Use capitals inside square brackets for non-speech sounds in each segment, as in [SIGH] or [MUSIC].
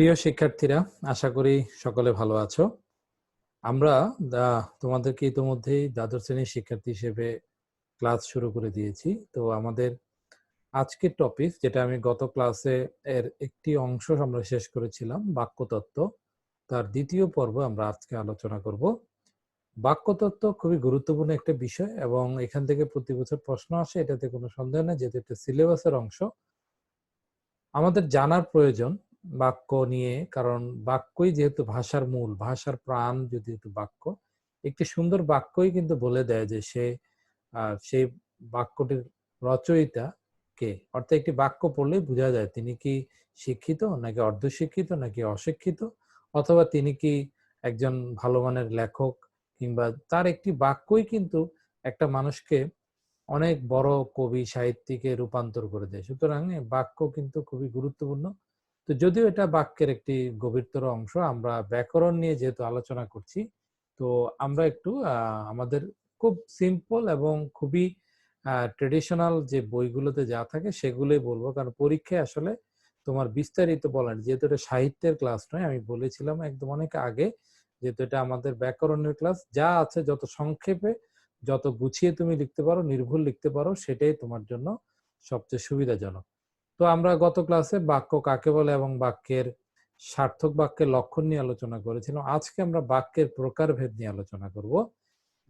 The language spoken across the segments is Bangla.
প্রিয় শিক্ষার্থীরা, আশা করি সকলে ভালো আছো। আমরা তোমাদেরকে ইতিমধ্যেই দ্বাদশ শ্রেণির শিক্ষার্থী হিসেবে ক্লাস শুরু করে দিয়েছি। তো আমাদের আজকের টপিক যেটা আমি গত ক্লাসে এর একটি অংশ আমরা শেষ করেছিলাম, বাক্যতত্ত্ব। তার দ্বিতীয় পর্ব আমরা আজকে আলোচনা করব। বাক্যতত্ত্ব খুবই গুরুত্বপূর্ণ একটা বিষয় এবং এখান থেকে প্রতি বছর প্রশ্ন আসে, এটাতে কোনো সন্দেহ নেই, যেহেতু এটা সিলেবাসের অংশ। আমাদের জানার প্রয়োজন বাক্য নিয়ে, কারণ বাক্যই যেহেতু ভাষার মূল, ভাষার প্রাণ যদি বাক্য, একটি সুন্দর বাক্যই কিন্তু বলে দেয় যে সে সেই বাক্যটির রচয়িতা কে? অর্থাৎ একটি বাক্য পড়লেই বোঝা যায় তিনি কি শিক্ষিত নাকি অর্ধশিক্ষিত নাকি অশিক্ষিত? অথবা তিনি কি একজন ভালো মানের লেখক কিংবা তার একটি বাক্যই কিন্তু একটা মানুষকে অনেক বড় কবি, সাহিত্যিকে রূপান্তর করে দেয়। সুতরাং বাক্য কিন্তু খুবই গুরুত্বপূর্ণ। তো যদিও এটা বাক্যের একটি গভীরতর অংশ, আমরা ব্যাকরণ নিয়ে যেহেতু আলোচনা করছি, তো আমরা একটু আমাদের খুব সিম্পল এবং খুবই ট্রেডিশনাল যে বইগুলোতে যা থাকে সেগুলোই বলব। কারণ পরীক্ষায় আসলে তোমার বিস্তারিত বলেন যেহেতু এটা সাহিত্যের ক্লাস নয়, আমি বলেছিলাম একদম অনেক আগে, যেহেতু এটা আমাদের ব্যাকরণের ক্লাস যা আছে যত সংক্ষেপে যত গুছিয়ে তুমি লিখতে পারো, নির্ভুল লিখতে পারো, সেটাই তোমার জন্য সবচেয়ে সুবিধাজনক। তো আমরা গত ক্লাসে বাক্য কাকে বলে এবং বাক্যের সার্থক বাক্যের লক্ষণ নিয়ে আলোচনা করেছিলাম। আজকে আমরা বাক্যের প্রকারভেদ নিয়ে আলোচনা করব।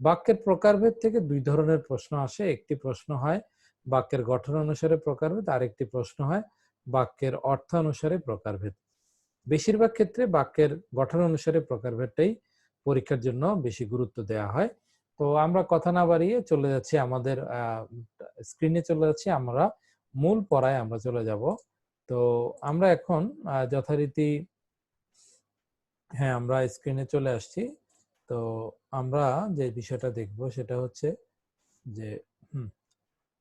বাক্যের প্রকারভেদ থেকে দুই ধরনের প্রশ্ন আসে। একটি প্রশ্ন হয় বাক্যের গঠন অনুসারে প্রকারভেদ আর একটি প্রশ্ন হয় বাক্যের অর্থ অনুসারে প্রকারভেদ। বেশিরভাগ ক্ষেত্রে বাক্যের গঠন অনুসারে প্রকারভেদটাই পরীক্ষার জন্য বেশি গুরুত্ব দেওয়া হয়। তো আমরা কথা না বাড়িয়ে চলে যাচ্ছি আমাদের স্ক্রিনে চলে যাচ্ছি। আমরা মূল পড়ায় আমরা চলে যাব। তো আমরা এখন যথারীতি হ্যাঁ আমরা স্ক্রিনে চলে আসছি। তো আমরা যে বিষয়টা দেখব সেটা হচ্ছে যে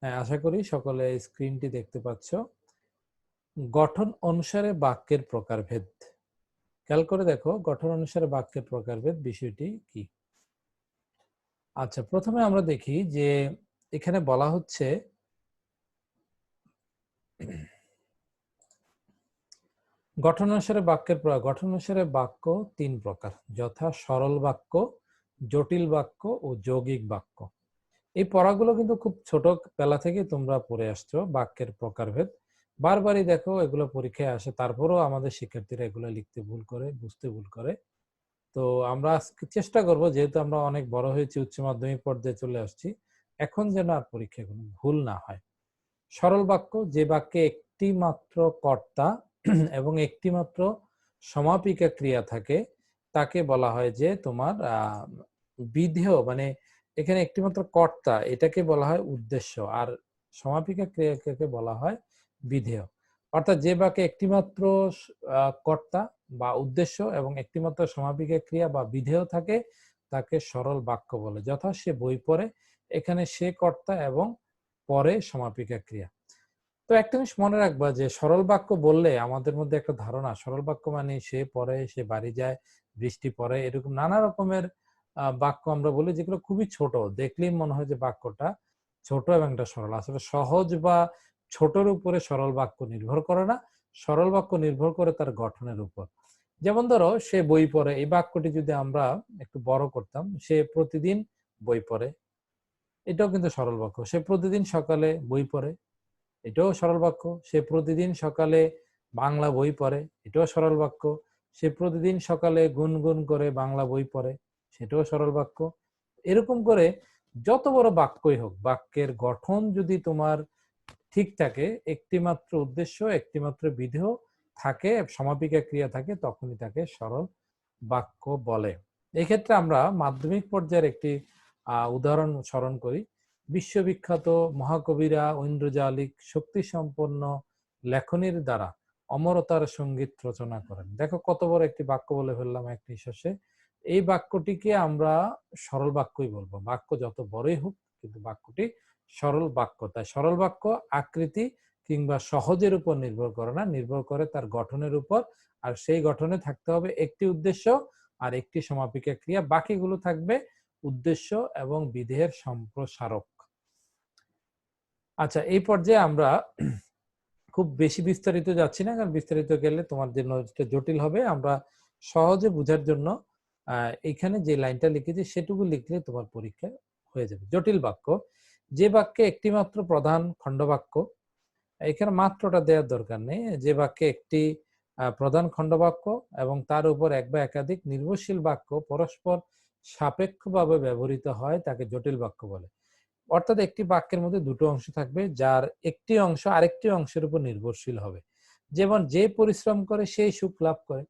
হ্যাঁ আশা করি সকলে স্ক্রিনটি দেখতে পাচ্ছ। গঠন অনুসারে বাক্যের প্রকারভেদ। খেয়াল করে দেখো, গঠন অনুসারে বাক্যের প্রকারভেদ বিষয়টি কি? আচ্ছা প্রথমে আমরা দেখি যে এখানে বলা হচ্ছে গঠন অনুসারে বাক্যের প্রকার গঠন অনুসারে বাক্য তিন প্রকার, যথা সরল বাক্য, জটিল বাক্য ও যৌগিক বাক্য। এই পড়াগুলো কিন্তু খুব ছোট বেলা থেকে তোমরা পড়ে আসছো, বাক্যের প্রকারভেদ। বারবারই দেখো, এগুলো পরীক্ষায় আসে, তারপরেও আমাদের শিক্ষার্থীরা এগুলো লিখতে ভুল করে, বুঝতে ভুল করে। তো আমরা চেষ্টা করব, যেহেতু আমরা অনেক বড় হয়েছি, উচ্চ মাধ্যমিক পর্যায়ে চলে আসছি, এখন যেন আর পরীক্ষায় কোনো ভুল না হয়। সরল বাক্য, যে বাক্যে একটি মাত্র কর্তা [CLEARS THROAT] এবং একটি মাত্র সমাপিকা ক্রিয়া থাকে, তাকে বলা হয় যে তোমার বিধেয় মানে এখানে একটিমাত্র কর্তা, এটাকে বলা হয় উদ্দেশ্য, আর সমাপিকা ক্রিয়াকে বলা হয় বিধেয়। অর্থাৎ যে বাক্যে একটিমাত্র কর্তা বা উদ্দেশ্য এবং একটিমাত্র সমাপিকা ক্রিয়া বা বিধেয় থাকে, তাকে সরল বাক্য বলে, যথা সে বই পড়ে, এখানে সে কর্তা এবং পরে সমাপিকা ক্রিয়া। তো একটা জিনিস মনে রাখবা যে সরল বাক্য বললে আমাদের মধ্যে একটা ধারণা, সরল বাক্য মানে সে পরে, সে বাড়ি যায়, বৃষ্টি পরে, এরকম নানা রকমের বাক্য আমরা বলি যেগুলো খুবই ছোট। দেখলেই মনে হয় যে বাক্যটা ছোট এবং এটা সরল। আসলে সহজ বা ছোটর উপরে সরল বাক্য নির্ভর করে না, সরল বাক্য নির্ভর করে তার গঠনের উপর। যেমন ধরো, সে বই পড়ে, এই বাক্যটি যদি আমরা একটু বড় করতাম, সে প্রতিদিন বই পড়ে এটাও কিন্তু সরল বাক্য। সে প্রতিদিন সকালে বই পড়ে, এটাও সরল বাক্য। সে প্রতিদিন সকালে বাংলা বই পড়ে, এটাও সরল বাক্য। সে প্রতিদিন সকালে গুনগুন করে বাংলা বই পড়ে, সেটাও সরল বাক্য। এরকম করে যত বড় বাক্যই হোক, বাক্যের গঠন যদি তোমার ঠিক থাকে একটি মাত্র উদ্দেশ্য একটি মাত্র বিধেয় থাকে, সমাপিকা ক্রিয়া থাকে, তখনই তাকে সরল বাক্য বলে। এক্ষেত্রে আমরা মাধ্যমিক পর্যায়ের একটি উদাহরণ স্মরণ করি। বিশ্ববিখ্যাত মহাকবিরা ঐন্দ্রজালিক শক্তি সম্পন্ন লেখনীর দ্বারা অমরতার সংগীত রচনা করেন। দেখো কত বড় একটি বাক্য বলে ফেললাম একটি শেষে এই বাক্যটিকে আমরা সরল বাক্যই বলব। বাক্য যত বড়ই হোক, কিন্তু বাক্যটি সরল বাক্য। তাই সরল বাক্য আকৃতি কিংবা সহজের উপর নির্ভর করে না, নির্ভর করে তার গঠনের উপর। আর সেই গঠনে থাকতে হবে একটি উদ্দেশ্য আর একটি সমাপিকা ক্রিয়া। বাকিগুলো থাকবে উদ্দেশ্য এবং বিধেয়ের সম্প্রসারক। আচ্ছা এই পর্যায়ে আমরা খুব বেশি বিস্তারিত যাচ্ছি না, কারণ বিস্তারিত গেলে তোমার জন্য জটিল হবে, আমরা সহজে বোঝার জন্য এখানে যে লাইনটা লিখেছি সেটুকু লিখলে তোমার পরীক্ষা হয়ে যাবে। জটিল বাক্য। যে বাক্যে একটি মাত্র প্রধান খণ্ডবাক্য, এখানে মাত্রটা দেওয়ার দরকার নেই। যে বাক্যে একটি প্রধান খণ্ডবাক্য এবং তার উপর এক বা একাধিক নির্ভরশীল বাক্য পরস্পর সাপেক্ষভাবে ব্যবহৃত হয় তাকে জটিল বাক্য বলে। অর্থাৎ একটি বাক্যের মধ্যে দুটো অংশ থাকবে, যার একটি অংশ আরেকটি অংশের উপর নির্ভরশীল হবে। যেমন, যে পরিশ্রম করে সেই সুখ লাভ করে।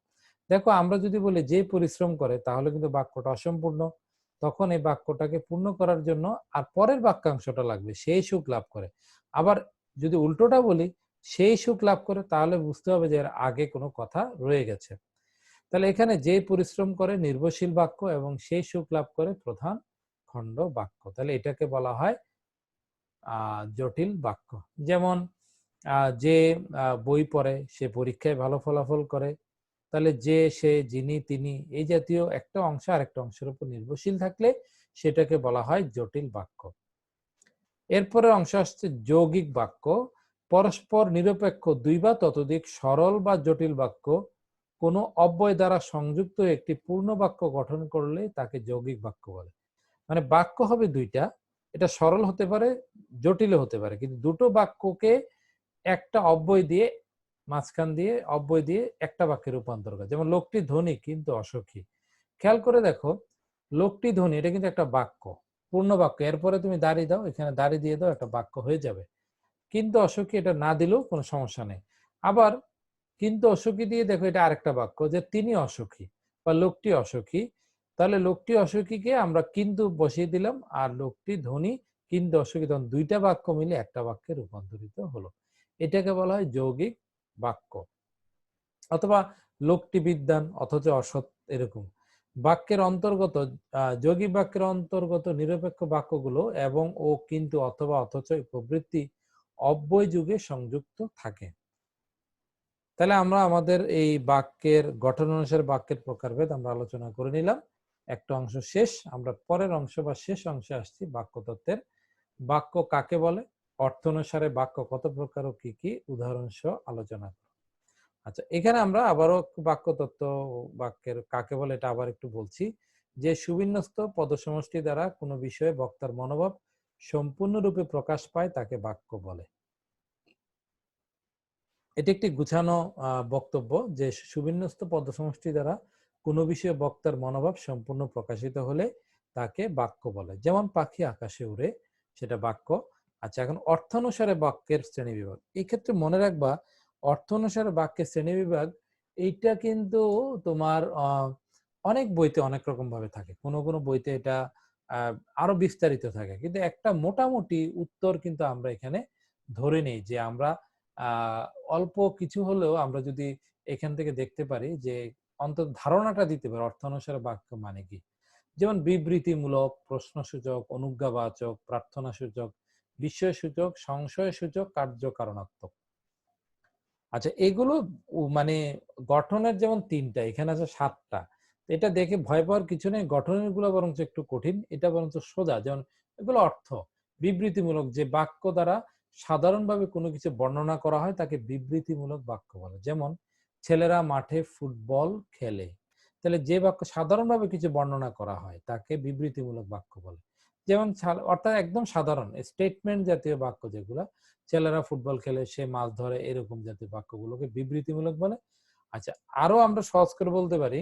দেখো, আমরা যদি বলি যে পরিশ্রম করে, তাহলে কিন্তু বাক্যটা অসম্পূর্ণ। তখন এই বাক্যটাকে পূর্ণ করার জন্য আর পরের বাক্যাংশটা লাগবে সেই সুখ লাভ করে। আবার যদি উল্টোটা বলি সেই সুখ লাভ করে, তাহলে বুঝতে হবে যে এর আগে কোনো কথা রয়ে গেছে। তাহলে এখানে যে পরিশ্রম করে নির্ভরশীল বাক্য এবং সেই সুখ লাভ করে প্রধান খণ্ড বাক্য। তাহলে এটাকে বলা হয় জটিল বাক্য। যেমন যে বই পড়ে, সে পরীক্ষায় ভালো ফলাফল করে, তাহলে যে, সে, যিনি, তিনি এই জাতীয় একটা অংশ আর একটা অংশের উপর নির্ভরশীল থাকলে সেটাকে বলা হয় জটিল বাক্য। এরপরে অংশ আসছে যৌগিক বাক্য। পরস্পর নিরপেক্ষ দুই বা ততোধিক সরল বা জটিল বাক্য কোনো অব্যয় দ্বারা সংযুক্ত একটি পূর্ণ বাক্য গঠন করলে তাকে যৌগিক বাক্য বলে। মানে বাক্য হবে দুইটা, এটা সরল হতে পারে, জটিলও হতে পারে, কিন্তু দুটো বাক্যকে একটা অব্যয় দিয়ে, মাঝখান দিয়ে অব্যয় দিয়ে একটা বাক্যে রূপান্তর করে। যেমন লোকটি ধনী কিন্তু অসুখী। খেয়াল করে দেখো, লোকটি ধনী, এটা কিন্তু একটা বাক্য, পূর্ণ বাক্য। এরপরে তুমি দাড়ি দাও, এখানে দাড়ি দিয়ে দাও, একটা বাক্য হয়ে যাবে। কিন্তু অসুখী এটা না দিলেও কোনো সমস্যা নেই। আবার কিন্তু অসুখী দিয়ে দেখো এটা আরেকটা বাক্য যে তিনি অসুখী বা লোকটি অসুখী। তাহলে লোকটি অসুখীকে আমরা কিন্তু বসিয়ে দিলাম আর লোকটি ধনী, কিন্তু অসুখী তখন দুইটা বাক্য মিলে একটা বাক্যে রূপান্তরিত হলো। এটাকে বলা হয় যৌগিক বাক্য। অথবা লোকটি বিদ্যান, অথচ অসৎ এরকম। বাক্যের অন্তর্গত যৌগিক বাক্যের অন্তর্গত নিরপেক্ষ বাক্যগুলো এবং ও কিন্তু অথবা অথচ প্রবৃত্তি অব্যয় যুগে সংযুক্ত থাকে। তাহলে আমরা আমাদের এই বাক্যের, গঠন অনুসারে বাক্যের প্রকারভেদ আমরা আলোচনা করে নিলাম। একটা অংশ শেষ, আমরা পরের অংশ বা শেষ অংশে আসছি বাক্য তত্ত্বের বাক্য কাকে বলে? অর্থ অনুসারে বাক্য কত প্রকার ও কি কি? উদাহরণ সহ আলোচনা আচ্ছা এখানে আমরা আবারও বাক্য তত্ত্ব বাক্যের কাকে বলে এটা আবার একটু বলছি। যে সুবিন্যস্ত পদসমষ্টি দ্বারা কোনো বিষয়ে বক্তার মনোভাব সম্পূর্ণরূপে প্রকাশ পায় তাকে বাক্য বলে। এটি একটি গুছানো বক্তব্য যে সুবিন্যস্ত পদসমষ্টি দ্বারা কোনো বিষয়ে বক্তার মনোভাব সম্পূর্ণ প্রকাশিত হলে তাকে বাক্য বলে। যেমন পাখি আকাশে উড়ে, সেটা বাক্য। আচ্ছা এখন অর্থানুসারে বাক্যের শ্রেণি বিভাগ। এই ক্ষেত্রে মনে রাখবা অর্থ অনুসারে বাক্যের শ্রেণি বিভাগ, এইটা কিন্তু তোমার অনেক বইতে অনেক রকম ভাবে থাকে। কোনো কোনো বইতে এটা আরও বিস্তারিত থাকে। কিন্তু একটা মোটামুটি উত্তর কিন্তু আমরা এখানে ধরে নেই যে আমরা অল্প কিছু হলেও আমরা যদি এখান থেকে দেখতে পারি যে অন্তত ধারণাটা দিতে পারি, অর্থানুসারে বাক্য মানে কি? যেমন বিবৃতিমূলক, প্রশ্নসূচক, অনুজ্ঞাবাচক প্রার্থনা সূচক বিস্ময় সূচক সংশয় সূচক কার্যকারণাত্মক। আচ্ছা এগুলো মানে গঠনের যেমন তিনটা, এখানে আছে সাতটা এটা দেখে ভয় পাওয়ার কিছু নেই গঠনেরগুলো বরঞ্চ একটু কঠিন, এটা বরঞ্চ সোজা, যেমন এগুলো অর্থ। বিবৃতিমূলক যে বাক্য দ্বারা সাধারণভাবে কোনো কিছু বর্ণনা করা হয় তাকে বিবৃতিমূলক বাক্য বলে। যেমন, ছেলেরা মাঠে ফুটবল খেলে। তাহলে যে বাক্য সাধারণভাবে কিছু বর্ণনা করা হয় তাকে বিবৃতিমূলক বাক্য বলে। যেমন অর্থাৎ একদম সাধারণ স্টেটমেন্ট জাতীয় বাক্য যেগুলো, ছেলেরা ফুটবল খেলে, সে মাছ ধরে, এরকম জাতীয় বাক্যগুলোকে বিবৃতিমূলক বলে। আচ্ছা আরও আমরা সহজ করে বলতে পারি,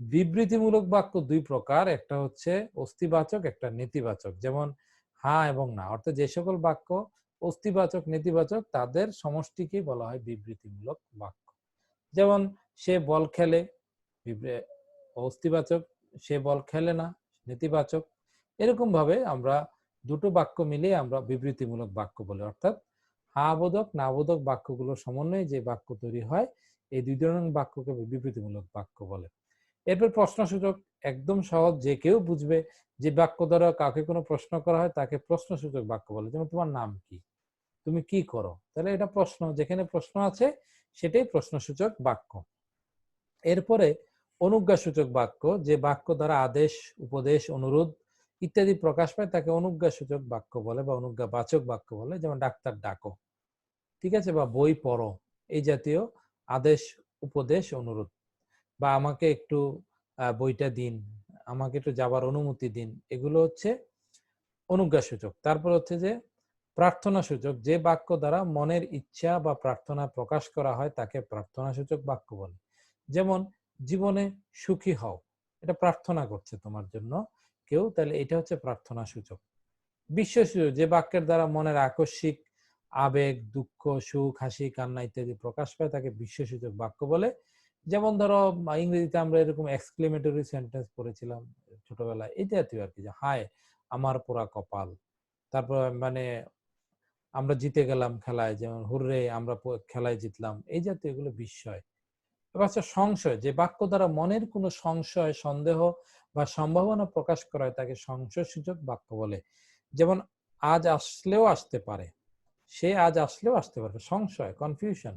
বিবৃতিমূলক বাক্য দুই প্রকার, একটা হচ্ছে অস্তিবাচক, একটা নেতিবাচক। যেমন হ্যাঁ এবং না। অর্থাৎ যে সকল বাক্য অস্তিবাচক, নেতিবাচক তাদের সমষ্টিকে বলা হয় বিবৃতিমূলক বাক্য। যেমন, সে বল খেলে অস্তিবাচক, সে বল খেলে না, নেতিবাচক। এরকম ভাবে আমরা দুটো বাক্য মিলিয়ে আমরা বিবৃতিমূলক বাক্য বলি। অর্থাৎ হ্যাঁ বোধক না বোধক বাক্যগুলোর সমন্বয়ে যে বাক্য তৈরি হয়, এই দুই ধরনের বাক্যকে বিবৃতিমূলক বাক্য বলে। এরপর প্রশ্নসূচক, একদম সহজ, যে কেউ বুঝবে যে বাক্য দ্বারা কাউকে কোনো প্রশ্ন করা হয়, তাকে প্রশ্নসূচক বাক্য বলে। যেমন, তোমার নাম কি? তুমি কি করো? তাহলে এটা প্রশ্ন। যেখানে প্রশ্ন আছে, সেটাই প্রশ্নসূচক বাক্য। এরপরে অনুজ্ঞাসূচক বাক্য, যে বাক্য দ্বারা আদেশ, উপদেশ, অনুরোধ ইত্যাদি প্রকাশ পায়, তাকে অনুজ্ঞাসূচক বাক্য বলে বা অনুজ্ঞাবাচক বাক্য বলে, যেমন ডাক্তার ডাকো। ঠিক আছে? বা বই পড়ো, এই জাতীয় আদেশ, উপদেশ, অনুরোধ। বা আমাকে একটু বইটা দিন, আমাকে একটু যাবার অনুমতি দিন। এগুলো হচ্ছে অনুজ্ঞাসূচক। তারপর হচ্ছে যে প্রার্থনা সূচক যে বাক্য দ্বারা মনের ইচ্ছা বা প্রার্থনা প্রকাশ করা হয়, তাকে প্রার্থনা সূচক বাক্য বলে। যেমন, জীবনে সুখী হও। এটা প্রার্থনা করছে তোমার জন্য। কেউ, তাহলে এটা হচ্ছে প্রার্থনা সূচক বিশ্ব সূচক যে বাক্যের দ্বারা মনের আকস্মিক আবেগ, দুঃখ, সুখ, হাসি, কান্না ইত্যাদি প্রকাশ পায়, তাকে বিশ্ব সূচক বাক্য বলে। যেমন ধরো, ইংরেজিতে আমরা এরকম এক্সক্লেমেটরি সেন্টেন্স পড়েছিলাম ছোটবেলায়। এই জাতীয় আর কি যে, হায়, আমার পোড়া কপাল। তারপর মানে আমরা জিতে গেলাম খেলায়, যেমন হুররে আমরা খেলায় জিতলাম, এই জাতীয় এগুলো বিস্ময়। হচ্ছে সংশয়, যে বাক্য দ্বারা মনের কোনো সংশয়, সন্দেহ বা সম্ভাবনা প্রকাশ করা হয়, তাকে সংশয় সূচক বাক্য বলে। যেমন, আজ আসলেও আসতে পারে। সে আজ আসলেও আসতে পারে। সংশয় কনফিউশন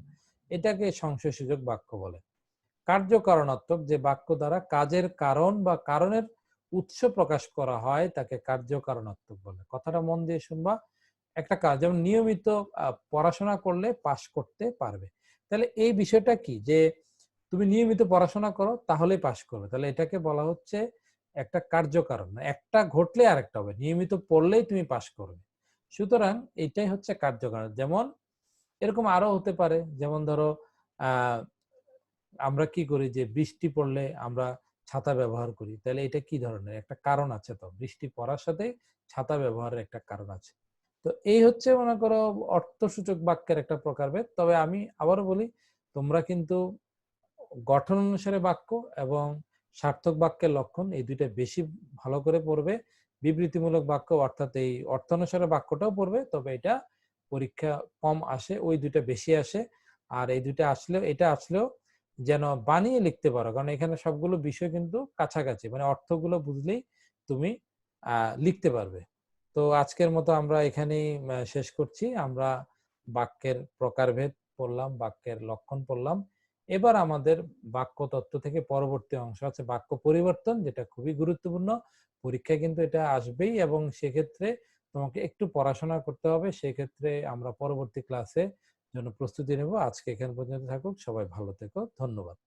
এটাকে সংশয় সূচক বাক্য বলে। কার্যকারণাত্মক, যে বাক্য দ্বারা কাজের কারণ বা কারণের উৎস প্রকাশ করা হয়, তাকে কার্যকারণাত্মক বলে। কথাটা মন দিয়ে শুনবা একটা কাজ, যেমন নিয়মিত পড়াশোনা করলে পাশ করতে পারবে। তাহলে এই বিষয়টা কি? যে তুমি নিয়মিত পড়াশোনা করো, তাহলেই পাশ করবে। তাহলে এটাকে বলা হচ্ছে একটা কার্যকারণ। একটা ঘটলে আরেকটা হবে। নিয়মিত পড়লেই তুমি পাশ করবে। সুতরাং এটাই হচ্ছে কার্যকারণ। যেমন এরকম আরও হতে পারে। যেমন ধরো আমরা কি করি যে বৃষ্টি পড়লে আমরা ছাতা ব্যবহার করি। তাহলে এটা কি ধরনের? একটা কারণ আছে তো। বৃষ্টি পড়ার সাথে ছাতা ব্যবহারের একটা কারণ আছে। তো এই হচ্ছে মনে করো অর্থসূচক বাক্যের একটা প্রকারভেদ। তবে আমি আবারও বলি, তোমরা কিন্তু গঠন অনুসারে বাক্য এবং সার্থক বাক্যের লক্ষণ এই দুইটা বেশি ভালো করে পড়বে। বিবৃতিমূলক বাক্য অর্থাৎ এই অর্থ অনুসারে বাক্যটাও পড়বে, তবে এটা পরীক্ষা কম আসে, ওই দুইটা বেশি আসে। আর এই দুইটা আসলেও, এটা আসলেও যেন বানিয়ে লিখতে পারো, কারণ এখানে সবগুলো বিষয় কিন্তু কাছাকাছি মানে অর্থগুলো বুঝলেই তুমি লিখতে পারবে। তো আজকের মতো আমরা এখানেই শেষ করছি। আমরা বাক্যের প্রকারভেদ পড়লাম, বাক্যের লক্ষণ পড়লাম। এবার আমাদের বাক্য তত্ত্ব থেকে পরবর্তী অংশ আছে, বাক্য পরিবর্তন, যেটা খুবই গুরুত্বপূর্ণ। পরীক্ষা কিন্তু এটা আসবেই এবং সেক্ষেত্রে তোমাকে একটু পড়াশোনা করতে হবে। সেক্ষেত্রে আমরা পরবর্তী ক্লাসে জন্য প্রস্তুতি নেব। আজকে এখান পর্যন্ত থাকুক। সবাই ভালো থেকো। ধন্যবাদ।